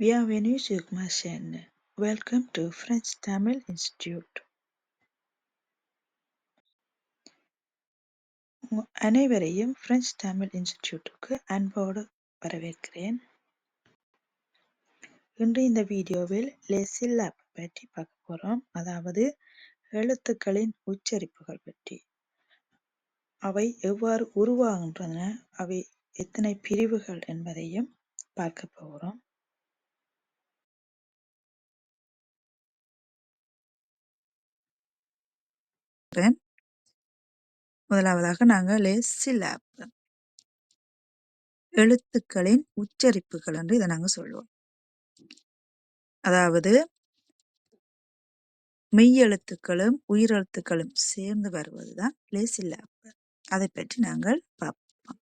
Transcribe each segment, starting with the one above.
Bienvenue sur ma chaîne. Welcome to French Tamil Institute. உங்க அனைவரையும் French Tamil இன்ஸ்டிடியூட்டுக்கு அன்போடு வரவேற்கிறேன். இன்று இந்த வீடியோவில் லெசில்லாப் பற்றி பார்க்க போறோம். அதாவது எழுத்துக்களின் உச்சரிப்புகள் பற்றி. அவை எவ்வாறு உருவாகின்றன? அவை எத்தனை பிரிவுகள் என்பதையும் பார்க்க போகிறோம் முதலாவதாக நாங்கள் லெசில்லாப் எழுத்துக்களின் உச்சரிப்புகள் என்று இதை நாங்கள் சொல்லுவோம். அதாவது மெய்யெழுத்துக்களும் உயிரெழுத்துக்களும் சேர்ந்து வருவதுதான் லெசில்லாப் அதை பற்றி நாங்கள் பார்ப்போம்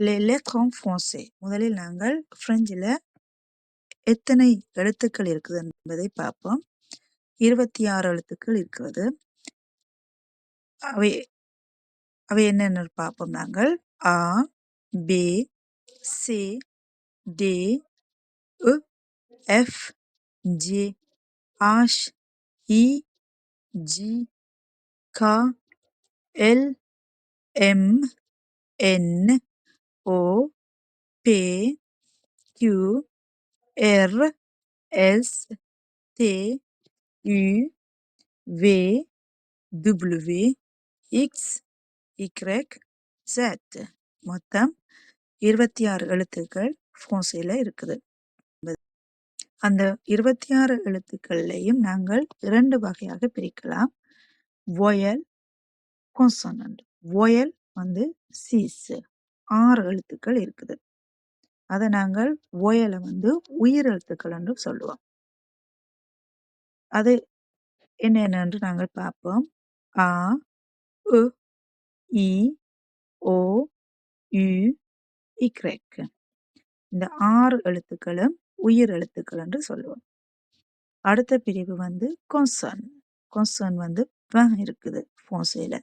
லே ஃப்ரான்சே முதலில் நாங்கள் பிரெஞ்சில் எத்தனை எழுத்துக்கள் இருக்குது என்பதை பார்ப்போம் இருபத்தி ஆறு எழுத்துக்கள் இருக்கிறது. அவை அவை என்னென்ன பார்ப்போம் நாங்கள் A B C D E F G H I J K L M N O P Q R S T U V W X Y Z. மொத்தம் இருபத்தி ஆறு எழுத்துக்கள் ஃபோன்ஸில் இருக்குது. அந்த இருபத்தி ஆறு எழுத்துக்கள்லையும் நாங்கள் இரண்டு வகையாக பிரிக்கலாம். வொயல் கொன்சனண்ட் ஒயல் வந்து சீஸ் ஆறு எழுத்துக்கள் இருக்குது. அதை நாங்கள் ஓயலை வந்து உயிர் எழுத்துக்கள் என்று சொல்லுவோம். அது என்னென்னு நாங்கள் பார்ப்போம். ஆ E, இ O, யு Y. இந்த ஆறு எழுத்துக்களும் உயிர் எழுத்துக்கள் என்று சொல்லுவோம். அடுத்த பிரிவு வந்து கொன்சர்ன் கொன்சர்ன் வந்து இருக்குது ஃபோன்சையில்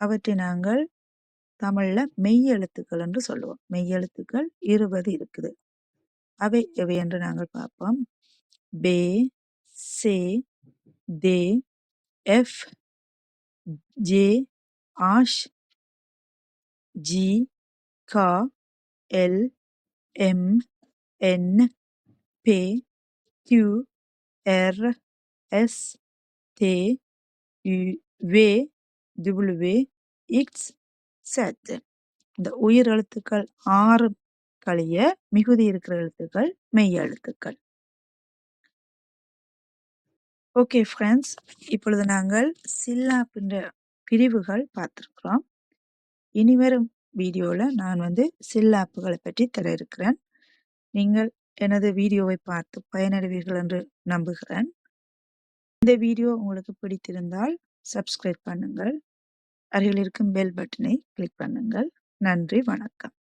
அவற்றை நாங்கள் தமிழ்ல மெய் எழுத்துக்கள் என்று சொல்லுவோம். மெய் எழுத்துக்கள் இருபது இருக்குது. அவை எவை என்று நாங்கள் பார்ப்போம். பே சே தே எஃப் ஜே ஆஷ் ஜி கா எல் எம் என் பே Q R S T U வே டபிள்யூ எக்ஸ் செட் இந்த உயிர் எழுத்துக்கள் ஆறு கழிய மிகுதி இருக்கிற எழுத்துக்கள் மெய் எழுத்துக்கள் ஓகே ஃப்ரெண்ட்ஸ் இப்பொழுது நாங்கள் சில்லாப்பின்ற பிரிவுகள் பார்த்துருக்குறோம். இனிவரும் வீடியோவில் நான் வந்து சில்லாப்புகளை பற்றி தர இருக்கிறேன். நீங்கள் எனது வீடியோவை பார்த்து பயனடைவீர்கள் என்று நம்புகிறேன். இந்த வீடியோ உங்களுக்கு பிடித்திருந்தால் சப்ஸ்கிரைப் பண்ணுங்கள். அருகில் இருக்கும் பெல் பட்டனை கிளிக் பண்ணுங்கள். நன்றி வணக்கம்.